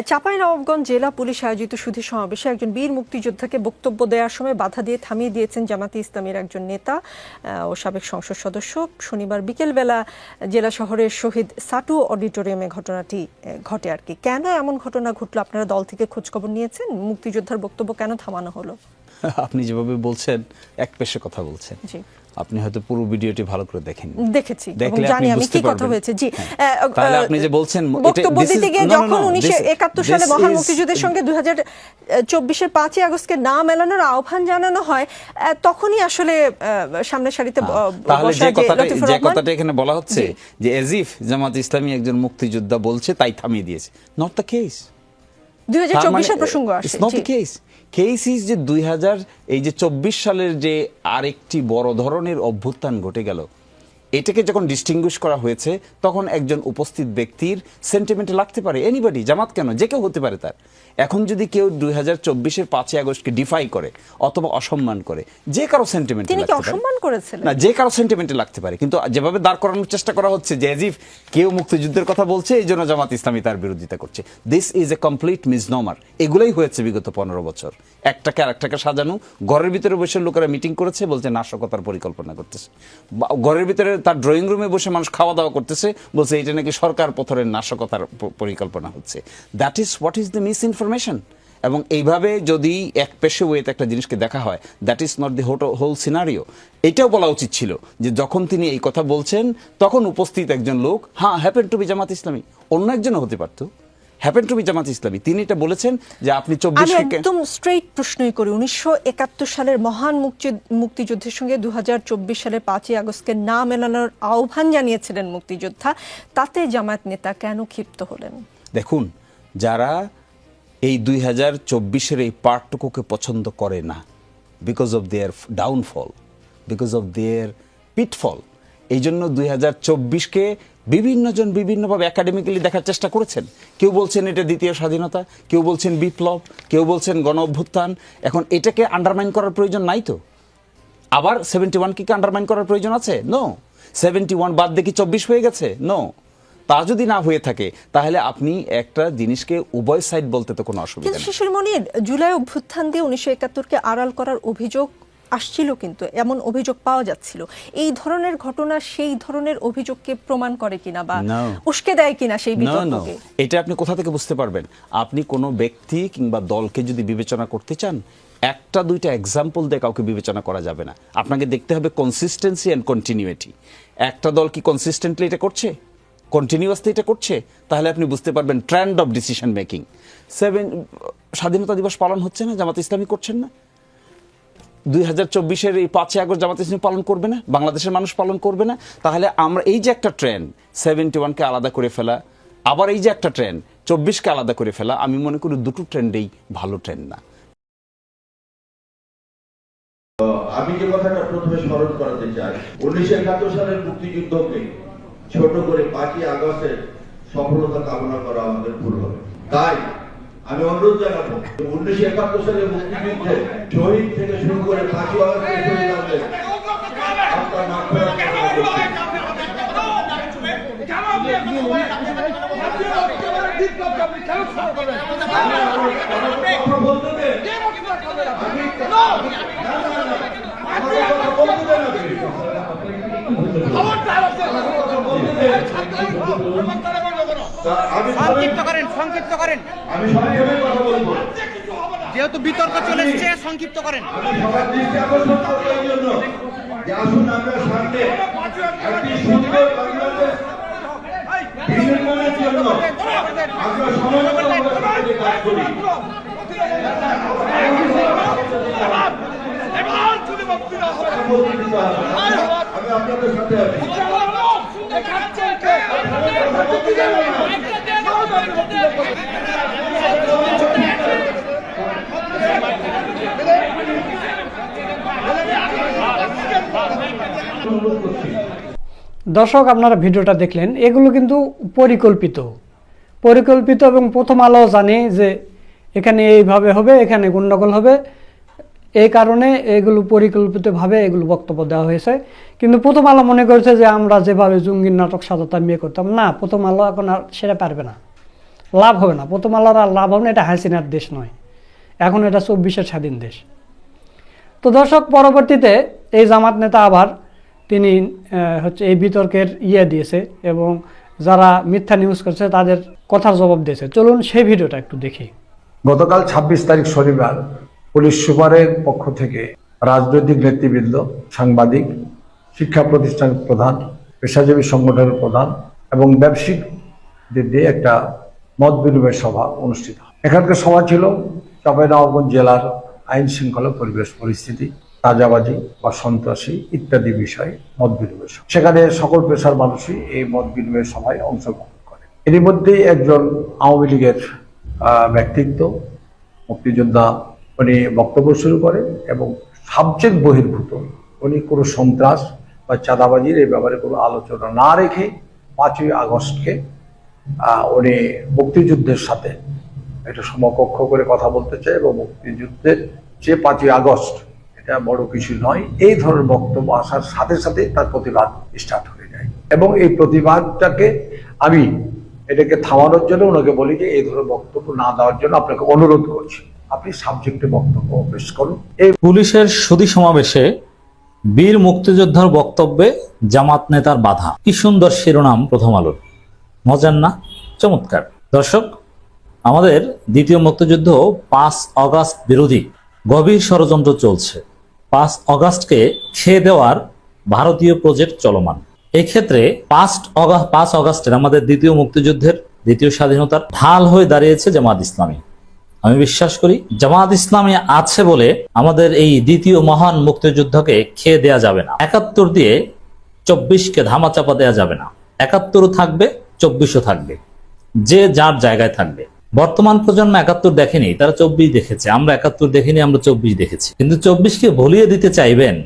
চাঁপাইনবাবগঞ্জ জেলা পুলিশ আয়োজিত সুধী সমাবেশে একজন বীর মুক্তিযোদ্ধাকে বক্তব্য দেওয়ার সময় বাধা দিয়ে থামিয়ে দিয়েছেন জামাতে ইসলামের একজন নেতা ও সাবেক সংসদ সদস্য। শনিবার বিকেলবেলা জেলা শহরের শহীদ সাটু অডিটোরিয়ামে ঘটনাটি ঘটে আর কি। কেন এমন ঘটনা ঘটলো? আপনারা দল থেকে খোঁজখবর নিয়েছেন? মুক্তিযোদ্ধার বক্তব্য কেন থামানো হলো? আপনি যেভাবে বলছেন এক পেশে কথা বলছেন। জি। আপনি হয়তো পুরো ভিডিওটি ভালো করে দেখেন। দেখেছি দেখলে জানি আমি কি কথা হয়েছে। জি হ্যাঁ। তাহলে আপনি যে বলছেন বক্তব্য দিতে গিয়ে যখন সালে মহান মুক্তিযুদ্ধের সঙ্গে আগস্টকে না মেলানোর আহ্বান জানানো হয় তখনই আসলে আহ, সামনের সারিতে তাহলে যে কথাটা যে কথাটা এখানে বলা হচ্ছে যে এজিফ জামাত ইসলামী একজন মুক্তিযোদ্ধা বলছে তাই থামিয়ে দিয়েছে। নট দ্য কেস দুই হাজার তার মানে প্রসঙ্গ আসে not the case case is যে দুই হাজার এই যে চব্বিশ সালের যে আরেকটি বড় ধরনের অভ্যুত্থান ঘটে গেল এটাকে যখন ডিস্টিংগুইশ করা হয়েছে তখন একজন উপস্থিত ব্যক্তির সেন্টিমেন্টে লাগতে পারে এনিবডি জামাত কেন যে কেউ হতে পারে তার। এখন যদি কেউ দুই হাজার চব্বিশের পাঁচই আগস্টকে ডিফাই করে অথবা অসম্মান করে যে কারও সেন্টিমেন্ট অসম্মান করেছিলেন না যে কারও সেন্টিমেন্টে লাগতে পারে কিন্তু যেভাবে দাঁড় করানোর চেষ্টা করা হচ্ছে যে এজিফ কেউ মুক্তিযুদ্ধের কথা বলছে এই জন্য জামাত ইসলামী তার বিরোধিতা করছে। This is a complete mis misnomer এগুলোই হয়েছে বিগত পনেরো বছর। একটাকে আরেকটাকে সাজানো ঘরের ভিতরে বসে লোকেরা মিটিং করেছে বলছে নাশকতার পরিকল্পনা করতেছে। ঘরের ভিতরে তার ড্রয়িং রুমে বসে মানুষ খাওয়া দাওয়া করতেছে, বলছে এটা নাকি সরকার পথরের নাশকতার পরিকল্পনা হচ্ছে। That is what is the misinformation এবং এইভাবে যদি এক পেশে ওয়েতে একটা জিনিসকে দেখা হয় that is not the whole scenario এটাও বলা উচিত ছিল যে যখন তিনি এই কথা বলছেন, তখন উপস্থিত একজন লোক হ্যাঁ happen to B Jamaat Islami. অন্য একজনও হতে পারতো। Happen to B Jamaat Islami. তিনি এটা বলেছেন যে আপনি আমি চব্বিশ একদম স্ট্রেইট প্রশ্নই করি। উনিশশো একাত্তর সালের মহান মুক্তি- মুক্তিযুদ্ধের সঙ্গে দু সালের পাঁচই আগস্টকে না মেলানোর আহ্বান জানিয়েছিলেন মুক্তিযোদ্ধা। তাতে জামায়াত নেতা কেন ক্ষিপ্ত হলেন? দেখুন যারা এই দুই হাজার চব্বিশের এই পার্টটুকুকে পছন্দ করে না because of their downfall because of their pitfall এই জন্য দুই হাজার চব্বিশকে বিভিন্নজন বিভিন্নভাবে একাডেমিক্যালি দেখার চেষ্টা করেছেন। কেউ বলছেন এটা দ্বিতীয় স্বাধীনতা কেউ বলছেন বিপ্লব কেউ বলছেন গণ অভ্যুত্থান। এখন এটাকে আন্ডারমাইন করার প্রয়োজন নাই তো? আবার সেভেন্টি ওয়ান কি আন্ডারমাইন করার প্রয়োজন আছে? নো সেভেন্টি ওয়ান বাদ দেখি চব্বিশ হয়ে গেছে? নো তা যদি না হয়ে থাকে তাহলে আপনি একটা জিনিসকে উভয় সাইড বলতে তো কোনো অসুবিধা নেই। জুলাই অভ্যুত্থান দিয়ে উনিশশো একাত্তরকে আড়াল করার অভিযোগ আসছিল কিন্তু এমন অভিযোগ পাওয়া যাচ্ছিল। এই ধরনের ঘটনা সেই ধরনের অভিযোগকে প্রমাণ করে কিনা বা. উস্কে দেয় কিনা সেই. বিতর্ককে? এটা আপনি কোথা থেকে বুঝতে পারবেন? আপনি কোনো ব্যক্তি কিংবা দলকে যদি বিবেচনা করতে চান একটা দুইটা এক্সাম্পল দিয়ে কাউকে বিবেচনা করা যাবে না। আপনাকে দেখতে হবে কনসিস্টেন্সি অ্যান্ড কন্টিনিউটি একটা দল কি কনসিস্টেন্টলি এটা করছে? কন্টিনিউয়াসলি এটা করছে? তাহলে আপনি বুঝতে পারবেন trend of decision making seven স্বাধীনতা দিবস পালন হচ্ছে না? জামাত ইসলামী করছেন না? দুই হাজার চব্বিশের এই পাঁচই আগস্ট জামাত ইসলামী পালন করবে না? বাংলাদেশের মানুষ পালন করবে না? তাহলে আমরা এই যে একটা ট্রেন্ড সেভেন্টি ওয়ানকে আলাদা করে ফেলা, আবার এই যে একটা ট্রেন্ড চব্বিশকে আলাদা করে ফেলা, আমি মনে করি দুটো ট্রেন্ডেই ভালো ট্রেন্ড না। আমি যে কথাটা প্রথমে স্মরণ করাতে চাই, উনিশশো একাত্তর সালের মুক্তিযুদ্ধকে ছোট করে পাঁচই আগস্টের সফলতা কামনা করা আমাদের ভুল হবে। তাই আমি অনুরোধ জানাব উনিশশো একাত্তর সালের মুক্তিযুদ্ধে শহীদ থেকে শুরু করে দেন। আমি সংক্ষিপ্ত করেন। যেহেতু বিতর্ক চলে এসছে সংক্ষিপ্ত করেন। আমি আসুন আমরা সামনে একটি সুন্দর বাংলাদেশ জন্য আমরা সমন্বয় কাজ করি। আপনাদের সাথে আছি। দর্শক, আপনারা ভিডিওটা দেখলেন। এগুলো কিন্তু পরিকল্পিত। পরিকল্পিত এবং প্রথম আলো জানে যে এখানে এইভাবে হবে, এখানে গণ্ডগোল হবে। এই কারণে এগুলো পরিকল্পিতভাবে এগুলো বক্তব্য দেওয়া হয়েছে। কিন্তু প্রথম আলো মনে করেছে যে আমরা যেভাবে জঙ্গির নাটক সাজাতাম বিয়ে করতাম, না, প্রথম আলো এখন আর সেটা পারবে না। লাভ হবে না। প্রথম আলোর আর লাভ হবে না, এটা হাসিনার দেশ নয়। এখন এটা চব্বিশের স্বাধীন দেশ। তো দর্শক, পরবর্তীতে এই জামাত নেতা আবার তিনি হচ্ছে এই বিতর্কের ইয়ে দিয়েছে এবং যারা মিথ্যা নিউজ করছে তাদের কথার জবাব দিয়েছে। চলুন সেই ভিডিওটা একটু দেখি। গতকাল ২৬ তারিখ শনিবার পুলিশ সুপারের পক্ষ থেকে রাজনৈতিক নেতৃবৃন্দ, সাংবাদিক, শিক্ষা প্রতিষ্ঠানের প্রধান, পেশাজীবী সংগঠনের প্রধান এবং ব্যবসায়িকদের দিয়ে একটা মত বিনিময় সভা অনুষ্ঠিত এখানকার সভা ছিল চাঁপাইনবাবগঞ্জ জেলার আইন শৃঙ্খলা পরিবেশ পরিস্থিতি, তাজাবাজি বা সন্ত্রাসী ইত্যাদি বিষয়ে মত বিনিময় সভা। সেখানে সকল পেশার মানুষই এই মত বিনিময় সভায় অংশগ্রহণ করে। এরই মধ্যেই একজন আওয়ামী লীগের ব্যক্তিত্ব, মুক্তিযোদ্ধা, উনি বক্তব্য শুরু করেন এবং সাবজেক্ট বহির্ভূত। উনি কোনো সন্ত্রাস বা চাঁদাবাজির এই ব্যাপারে কোনো আলোচনা না রেখে পাঁচই আগস্টকে উনি মুক্তিযুদ্ধের সাথে একটা সমকক্ষ করে কথা বলতে চাই এবং মুক্তিযুদ্ধের যে পাঁচই আগস্ট, এটা বড় কিছু নয়, এই ধরনের বক্তব্য আসার সাথে সাথে তার প্রতিবাদ স্টার্ট হয়ে যায়। এবং এই প্রতিবাদটাকে আমি এটাকে থামানোর জন্য ওনাকে বলি যে এই ধরনের বক্তব্য না দেওয়ার জন্য আপনাকে অনুরোধ করছি, আপনি সাবজেক্টে বক্তব্য পেশ করুন। এই পুলিশের সুদী সমাবেশে বীর মুক্তিযোদ্ধার বক্তব্যে জামাত নেতার বাধা। কি সুন্দর শিরোনাম প্রথম আলোর। মজার না? চমৎকার। দর্শক, আমাদের দ্বিতীয় মুক্তিযুদ্ধ পাঁচ অগাস্ট বিরোধী গভীর ষড়যন্ত্র চলছে। পাঁচ অগাস্টকে খেয়ে দেওয়ার ভারতীয় প্রজেক্ট চলমান। এক্ষেত্রে পাঁচ অগাস্ট পাঁচ অগাস্টের আমাদের দ্বিতীয় মুক্তিযুদ্ধের দ্বিতীয় স্বাধীনতার ঢাল হয়ে দাঁড়িয়েছে জামাত ইসলামী। আমি বিশ্বাস করি, জামাত ইসলামী আছে বলে আমাদের এই দ্বিতীয় মহান মুক্তিযুদ্ধকে খেয়ে দেয়া যাবে না। একাত্তর দিয়ে চব্বিশকে ধামাচাপা দেয়া যাবে না। একাত্তরও থাকবে চব্বিশও থাকবে। যে যার জায়গায় থাকবে। বর্তমান প্রজন্ম একাত্তর দেখেনি, তারা চব্বিশ দেখেছে। আমরা একাত্তর দেখিনি, আমরা চব্বিশ দেখেছি। কিন্তু চব্বিশকে ভুলিয়ে দিতে চাইবেন,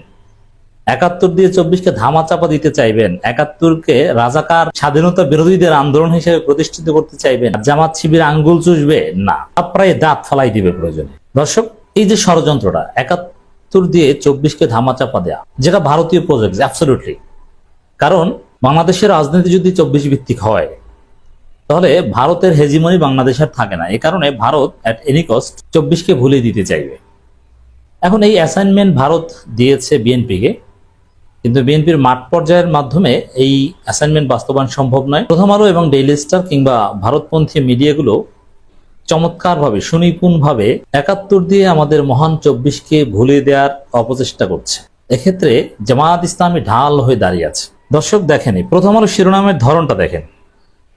একাত্তর দিয়ে চব্বিশকে ধামাচাপা দিতে চাইবেন, একাত্তরকে রাজাকার স্বাধীনতা বিরোধীদের আন্দোলন হিসেবে প্রতিষ্ঠিত করতে চাইবেন, জামাত শিবির আঙ্গুল চুষবে, না। প্রায় দাঁত ফালাই দিবে প্রয়োজনে। দর্শক, এই যে ষড়যন্ত্রটা, একাত্তর দিয়ে চব্বিশকে ধামাচাপা দেয়া, যেটা ভারতীয় প্রজেক্ট অ্যাবসলিউটলি কারণ বাংলাদেশের রাজনীতি যদি চব্বিশ ভিত্তিক হয়, তাহলে ভারতের হেজিমনি বাংলাদেশের থাকে না। এ কারণে ভারত অ্যাট এনি কস্ট চব্বিশকে ভুলিয়ে দিতে চাইবে। এখন এই অ্যাসাইনমেন্ট ভারত দিয়েছে বিএনপিকে, কিন্তু বিএনপির মাঠ পর্যায়ের মাধ্যমে এই অ্যাসাইনমেন্ট বাস্তবায়ন সম্ভব নয়। প্রথম আলো এবং ডেইলি স্টার কিংবা ভারতপন্থী মিডিয়াগুলো চমৎকারভাবে, সুনিপুণভাবে একাত্তর দিয়ে আমাদের মহান চব্বিশকে ভুলে দেওয়ার অপচেষ্টা করছে। এক্ষেত্রে জামায়াত ইসলামী ঢাল হয়ে দাঁড়িয়ে আছে। দর্শক দেখেনি প্রথম আলো শিরোনামের ধরনটা দেখেন।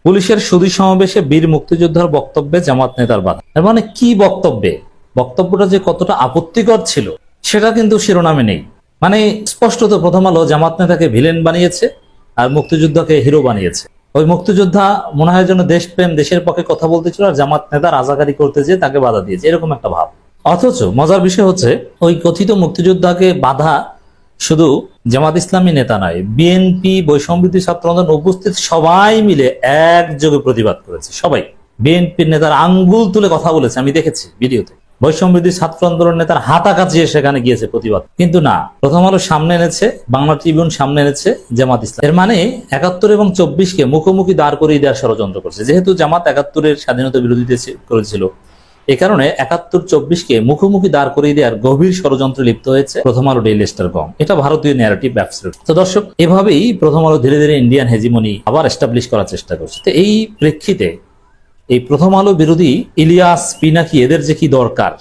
পুলিশের সুদী সমাবেশে বীর মুক্তিযোদ্ধার বক্তব্যে জামাত নেতার বাধা। এর মানে কি বক্তব্যে? বক্তব্যটা যে কতটা আপত্তিকর ছিল, সেটা কিন্তু শিরোনামে নেই। মানে স্পষ্টত প্রথম আলো জামাত নেতাকে ভিলেন বানিয়েছে আর মুক্তিযোদ্ধাকে হিরো বানিয়েছে। ওই মুক্তিযোদ্ধা মনে হয় যেন দেশপ্রেম, দেশের পক্ষে কথা বলতেছিল আর জামাত নেতা রাজাকারি করতে যেয়ে তাকে বাধা দিয়েছে, এরকম একটা ভাব। অথচ মজার বিষয় হচ্ছে, ওই কথিত মুক্তিযোদ্ধাকে বাধা শুধু জামাত ইসলামী নেতা নয় বিএনপি বৈষম্যবিধি ছাত্র আন্দোলন উপস্থিত সবাই মিলে একযোগে প্রতিবাদ করেছে, সবাই। বিএনপির নেতার আঙ্গুল তুলে কথা বলেছে, আমি দেখেছি ভিডিওতে। বৈষম্যবিধি ছাত্র আন্দোলন নেতার হাতা কাজিয়ে সেখানে গিয়েছে প্রতিবাদ। কিন্তু না, প্রথম আলো সামনে এনেছে, বাংলা ট্রিবিউন সামনে এনেছে জামাত ইসলাম। এর মানে একাত্তর এবং চব্বিশকে মুখোমুখি দাঁড় করিয়ে দেওয়ার ষড়যন্ত্র করছে। যেহেতু জামাত একাত্তরের স্বাধীনতা বিরোধিতা করেছিল এ কারণে একাত্তর চব্বিশকে মুখোমুখি দাঁড় করিয়ে দেওয়ার গভীর ষড়যন্ত্রে লিপ্ত হয়েছে প্রথম আলো ডেইলি স্টার গম এটা ভারতীয় ন্যারেটিভ অ্যাবসলিউট তো দর্শক, এভাবেই প্রথম আলো ধীরে ধীরে ইন্ডিয়ান হেজিমনি আবার এস্টাবলিশ করার চেষ্টা করছে। তো এই প্রেক্ষিতে এই প্রথম আলো বিরোধী ইলিয়াস পিনাকি এদের যে কি দরকার?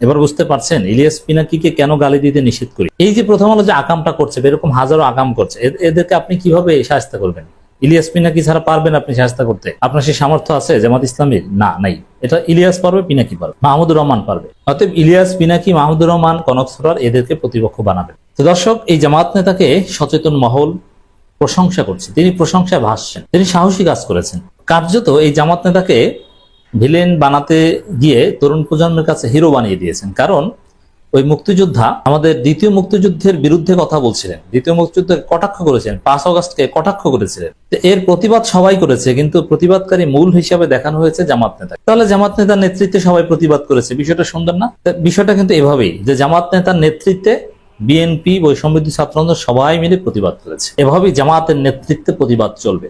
এবার বুঝতে পারছেন, ইলিয়াস পিনাকিকে কেন গালি দিতে নিষেধ করি? এই যে প্রথম আলো যে আকামটা করছে এরকম হাজারো আকাম করছে এদেরকে আপনি কীভাবে সাহায্য করবেন? ইলিয়াস পিনাকি ছাড়া পারবেন আপনি সাহায্য করতে। আপনার সেই সামর্থ্য আছে, জামাত ইসলামীর? না, নাই। এটা ইলিয়াস পারবে, পিনাকি পারবে। মাহমুদুর রহমান পারবে। অতএব ইলিয়াস, পিনাকি, মাহমুদুর রহমান, কনক সরার এদেরকে প্রতিপক্ষ বানাবে তো দর্শক, এই জামাত নেতাকে সচেতন মহল প্রশংসা করছে। তিনি প্রশংসায় ভাসছেন। তিনি সাহসী কাজ করেছেন। কার্যত এই জামাত নেতাকে ভিলেন বানাতে গিয়ে তরুণ প্রজন্মের কাছে হিরো বানিয়ে দিয়েছেন। কারণ ওই মুক্তিযোদ্ধা আমাদের দ্বিতীয় মুক্তিযুদ্ধের বিরুদ্ধে কথা বলছিলেন। দ্বিতীয় মুক্তিযুদ্ধের কটাক্ষ করেছেন পাঁচ অগস্টকে কটাক্ষ করেছিলেন। এর প্রতিবাদ সবাই করেছে, কিন্তু প্রতিবাদকারী মূল হিসাবে দেখানো হয়েছে জামাত নেতা। তাহলে জামাত নেতার নেতৃত্বে সবাই প্রতিবাদ করেছে, বিষয়টা সুন্দর না? বিষয়টা কিন্তু এভাবেই, যে জামাত নেতার নেতৃত্বে বিএনপি বৈষম্যবিধি ছাত্র সবাই মিলে প্রতিবাদ করেছে। এভাবেই জামাতের নেতৃত্বে প্রতিবাদ চলবে।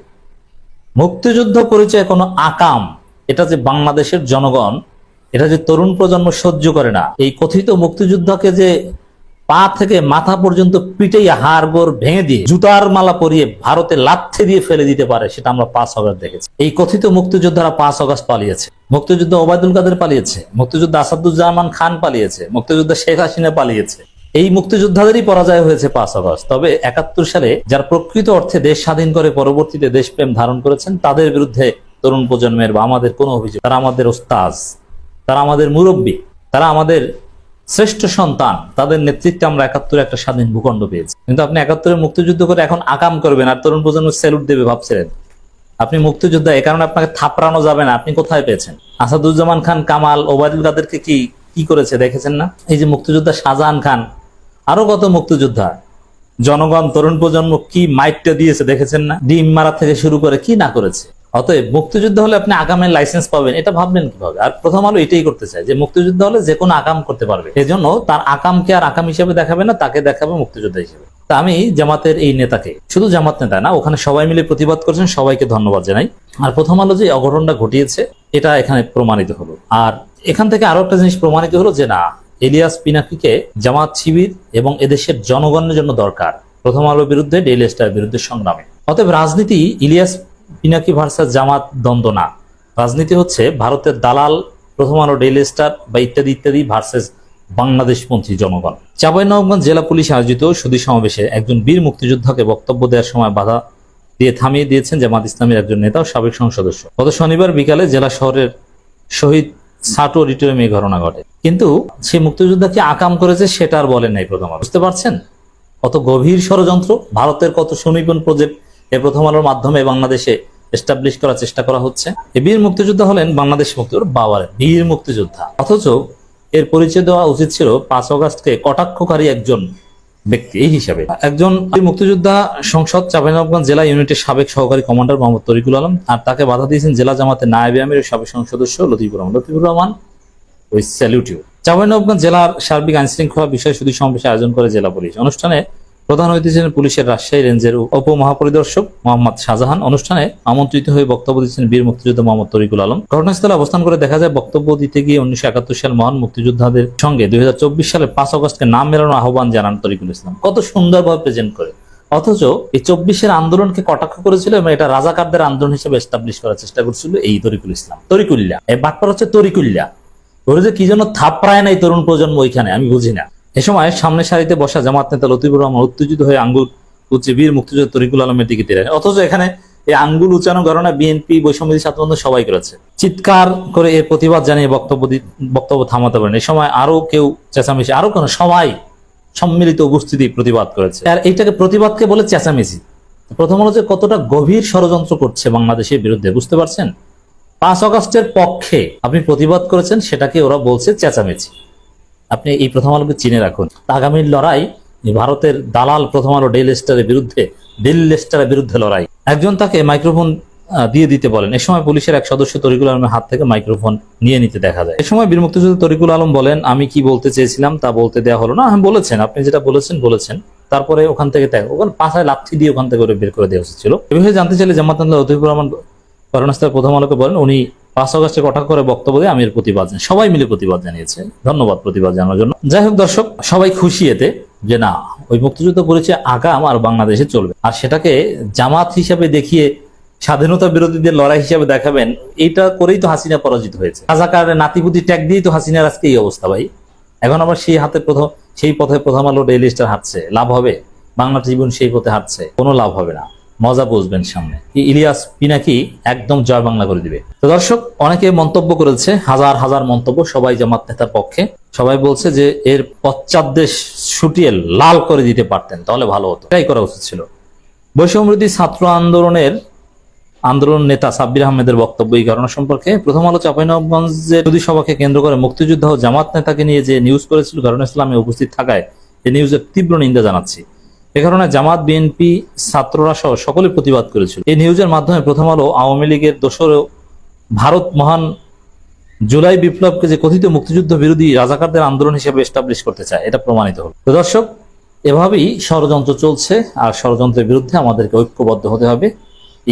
মুক্তিযুদ্ধ পরিচয় কোনো আকাম, এটা যে বাংলাদেশের জনগণ এটা যে তরুণ প্রজন্ম সহ্য করে না। এই কথিত মুক্তিযুদ্ধকে যে পা থেকে মাথা পর্যন্ত পিটেই হাড় গোড় ভেঙে দিয়ে জুতার মালা পরিয়ে ভারতে লাথে দিয়ে ফেলে দিতে পারে, সেটা আমরা পাঁচ অগস্ট দেখেছি। এই কথিত মুক্তিযোদ্ধারা পাঁচ অগস্ট পালিয়েছে। মুক্তিযুদ্ধ ওবায়দুল কাদের পালিয়েছে, মুক্তিযুদ্ধ আসাদুজ্জামান খান পালিয়েছে, মুক্তিযুদ্ধ শেখ হাসিনা পালিয়েছে। এই মুক্তিযোদ্ধাদেরই পরাজয় হয়েছে পাঁচ আগস্ট। তবে একাত্তর সালে যারা প্রকৃত অর্থে দেশ স্বাধীন করে, পরবর্তীতে দেশপ্রেম ধারণ করেছেন, তাদের বিরুদ্ধে তরুণ প্রজন্মের বা আমাদের কোনো অভিযোগ, তারা আমাদের ওস্তাজ তারা আমাদের মুরব্বী, তারা আমাদের শ্রেষ্ঠ সন্তান, তাদের নেতৃত্বে আমরা একাত্তরে একটা স্বাধীন ভূখণ্ড পেয়েছি। কিন্তু আপনি একাত্তরে মুক্তিযুদ্ধ করে এখন আকাম করবেন আর তরুণ প্রজন্ম স্যালুট দেবে ভাবছিলেন। আপনি মুক্তিযোদ্ধা, এ কারণে আপনাকে থাপড়ানো যাবে না, আপনি কোথায় পেয়েছেন? আসাদুজ্জামান খান, কামাল, ওবায়দুল কাদেরকে কি কি করেছে দেখেছেন না? এই যে মুক্তিযোদ্ধা শাহজাহান খান, আরও কত মুক্তিযোদ্ধা? জনগণ, তরুণ প্রজন্ম কি মাইটটা দিয়েছে দেখেছেন না? ডিম মারা থেকে শুরু করে কি না করেছে? অতএব মুক্তিযুদ্ধ হলে আপনি আগামের লাইসেন্স পাবেন, এটা ভাবলেন কীভাবে? আর প্রথম আলো এটাই করতে চায় যে মুক্তিযুদ্ধ হলে যে কোনো আকাম করতে পারবে। এজন্য তার আকামকে আর আকাম হিসেবে দেখাবে না, তাকে দেখাবে মুক্তিযোদ্ধা হিসেবে। তা আমি জামাতের এই নেতাকে, শুধু জামাত নেতা না, ওখানে সবাই মিলে প্রতিবাদ করেছেন, সবাইকে ধন্যবাদ জানাই। আর প্রথম আলো যে অঘটনটা ঘটিয়েছে, এটা এখানে প্রমাণিত হলো। আর এখান থেকে আরও একটা জিনিস প্রমাণিত হলো যে না, এলিয়াস পিনাকিকে জামাত শিবির এবং এদেশের জনগণের জন্য দরকার। প্রথম আলোর বিরুদ্ধে, ডেইলি স্টার বিরুদ্ধে সংগ্রামে। অতএব রাজনীতি ইলিয়াস পিনাকি ভার্সাস জামাত দ্বন্দ্ব না। রাজনীতি হচ্ছে ভারতের দালাল প্রথম আলো ডেইলি স্টার বা ইত্যাদি ইত্যাদি ভার্সেস বাংলাদেশপন্থী জনগণ। চাঁপাইনবাবগঞ্জ জেলা পুলিশ আয়োজিত সুদী সমাবেশে একজন বীর মুক্তিযোদ্ধাকে বক্তব্য দেওয়ার সময় বাধা দিয়ে থামিয়ে দিয়েছেন জামাত ইসলামের একজন নেতা ও সাবেক সংসদ সদস্য। গত শনিবার বিকালে জেলা শহরের শহীদ সাটো অডিটোরিয়ামে এই ঘটনা ঘটে। কিন্তু সেই মুক্তিযোদ্ধা কি আকাম করেছে সেটা আর বলেন নাই প্রথম বুঝতে পারছেন? কত গভীর ষড়যন্ত্র, ভারতের কত সুনিপুণ প্রজেক্ট এই প্রথম আলোর মাধ্যমে বাংলাদেশে এস্টাবলিশ করার চেষ্টা করা হচ্ছে। এই বীর মুক্তিযোদ্ধা হলেন বাংলাদেশ মুক্তি বাবার বীর মুক্তিযোদ্ধা। অথচ এর পরিচয় দেওয়া উচিত ছিল পাঁচ অগাস্টকে কটাক্ষকারী একজন ব্যক্তি এই হিসাবে। একজন মুক্তিযোদ্ধা সংসদ চাঁপাইনবাবগঞ্জ জেলা ইউনিটের সাবেক সহকারী কমান্ডার মোহাম্মদ তরিকুল আলম, আর তাকে বাধা দিয়েছেন জেলা জামাতের নায়েবে আমির সাবেক সংসদ সদস্য লতিফুর রহমান। লতিফুর রহমান, ওই স্যালিউট ইউ চাঁপাইনবাবগঞ্জ জেলার সার্বিক আইন শৃঙ্খলা বিষয়ে শুধু সমাবেশ আয়োজন করে জেলা পুলিশ। অনুষ্ঠানে প্রধান অতিথি ছিলেন পুলিশের রাজশাহী রেঞ্জের উপ মহাপরিদর্শক মোহাম্মদ শাহজাহান। অনুষ্ঠানে আমন্ত্রিত হয়ে বক্তব্য দিচ্ছেন বীর মুক্তিযোদ্ধা মোহাম্মদ তরিকুল আলম। ঘটনাস্থলে অবস্থান করে দেখা যায়, বক্তব্য দিতে গিয়ে উনিশশো একাত্তর সাল মহান মুক্তিযোদ্ধাদের সঙ্গে দুই হাজার চব্বিশ সালে পাঁচ অগস্টকে নাম মেলানোর আহ্বান জানান তরিকুল ইসলাম। কত সুন্দরভাবে প্রেজেন্ট করে। অথচ এই চব্বিশের আন্দোলনকে কটাক্ষ করেছিল এবং এটা রাজাকারদের আন্দোলন হিসেবে এস্টাবলিশ করার চেষ্টা করছিল এই তরিকুল ইসলাম। তরিকুল্লা এই বাটপার হচ্ছে তরিকুল্লা। ওরা যে কি জন্য থাপড়ায় নাই তরুণ প্রজন্ম ওইখানে, আমি বুঝি না। এ সময় সামনে সারিতে বসা জামাত নেতা লতিফুর রহমান উত্তেজিত হয়ে আঙ্গুল উচ্চে বীর মুক্তিযোদ্ধা তরিকুল আলমের দিকে তীরে অথচ এখানে এই আঙ্গুল উচ্চারণ ঘটনা বিএনপি বৈষম্যী ছাত্রবন্ধু সবাই করেছে। চিৎকার করে এর প্রতিবাদ জানিয়ে বক্তব্য বক্তব্য থামাতে পারেন। এ সময় আরও কেউ চেঁচামেচি আরও কেন সবাই সম্মিলিত উপস্থিতি প্রতিবাদ করেছে। আর এইটাকে প্রতিবাদকে বলে চেঁচামেচি। প্রথম হলো যে কতটা গভীর ষড়যন্ত্র করছে বাংলাদেশের বিরুদ্ধে, বুঝতে পারছেন? পাঁচ অগস্টের পক্ষে আপনি প্রতিবাদ করেছেন, সেটাকে ওরা বলছে চেঁচামেচি। আপনি এই প্রথম আলোকে চিনে রাখুন। আগামীর লড়াই ভারতের দালাল প্রথম আলো ডেল স্টারের বিরুদ্ধে ডেল লেস্টারের বিরুদ্ধে লড়াই। একজন তাকে মাইক্রোফোন দিয়ে দিতে বলেন। এ সময় পুলিশের এক সদস্য তরিকুল আলমের হাত থেকে মাইক্রোফোন নিয়ে নিতে দেখা যায়। এ সময় বীর তরিকুল আলম বলেন, আমি কি বলতে চেয়েছিলাম তা বলতে দেওয়া হলো না। হ্যাঁ বলেছেন। আপনি যেটা বলেছেন বলেছেন। তারপরে ওখান থেকে ত্যাগ ওখানে পাশায় লাথি দিয়ে ওখান থেকে বের করে দেওয়া উচিত ছিল এভাবে জানতে চাইলে জামাত রহমান ঘটনাস্থলে প্রথম আলোকে বলেন, উনি পাঁচ অগস্টে কটাক্ষ করে বক্তব্য দিয়ে আমি এর প্রতিবাদ সবাই মিলে প্রতিবাদ জানিয়েছে। ধন্যবাদ প্রতিবাদ জানানোর জন্য। যাই হোক দর্শক, সবাই খুশি এতে যে না, ওই মুক্তিযুদ্ধ করেছে আগাম আর বাংলাদেশে চলবে। আর সেটাকে জামাত হিসাবে দেখিয়ে স্বাধীনতা বিরোধীদের লড়াই হিসাবে দেখাবেন, এইটা করেই তো হাসিনা পরাজিত হয়েছে। রাজাকারের নাতিপুতি ট্যাগ দিয়েই তো হাসিনার আজকে এই অবস্থা ভাই। এখন আবার সেই হাতে প্রথম, সেই পথে প্রথম আলো ডেইলি স্টার হাঁটছে। লাভ হবে। বাংলা ট্রিবিউন সেই পথে হাঁটছে। কোনো লাভ হবে না। মজা বুঝবেন সামনে। ইলিয়াস পিনাকি একদম জয় বাংলা করে দিবে। তো দর্শক, অনেকে মন্তব্য করেছে, হাজার হাজার মন্তব্য সবাই জামাত নেতার পক্ষে। সবাই বলছে যে এর পশ্চাৎদেশ ছুটিয়ে লাল করে দিতে পারতেন, তাহলে ভালো হতো। এটাই করা উচিত ছিল। বৈষম্যবৃদ্ধি ছাত্র আন্দোলনের আন্দোলন নেতা সাব্বির আহমেদের বক্তব্য এই ঘটনা সম্পর্কে। প্রথম আলো চাঁপাইনবাবগঞ্জের নদী সভাকে কেন্দ্র করে মুক্তিযুদ্ধ ও জামাত নেতাকে নিয়ে যে নিউজ করেছিল ঘটনা ইসলামে উপস্থিত থাকায় এই নিউজের তীব্র নিন্দা জানাচ্ছি। এ কারণে জামাত, বিএনপি ছাত্ররা সহ সকলে প্রতিবাদ করেছিল। এই নিউজের মাধ্যমে প্রথম আলো আওয়ামী লীগের দোসরেও ভারত মহান জুলাই বিপ্লবকে যে কথিত মুক্তিযুদ্ধ বিরোধী রাজাকারদের আন্দোলন হিসেবে এস্টাবলিশ করতে চায়, এটা প্রমাণিত হল। তো দর্শক, এভাবেই ষড়যন্ত্র চলছে আর ষড়যন্ত্রের বিরুদ্ধে আমাদেরকে ঐক্যবদ্ধ হতে হবে।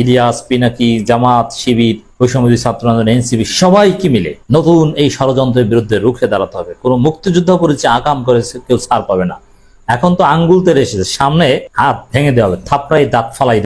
ইলিয়াস, পিনাকি, জামাত, শিবির বৈষম্যদী ছাত্র আন্দোলন এনসিবি সবাইকে মিলে নতুন এই ষড়যন্ত্রের বিরুদ্ধে রুখে দাঁড়াতে হবে। কোনো মুক্তিযুদ্ধ পরিচয় আকাম করেছে, কেউ ছাড় পাবে না। এখন তো আঙ্গুল তেরে এসেছে সামনে হাত ভেঙে দেওয়া হবে থাপড়াই দাঁত ফালাই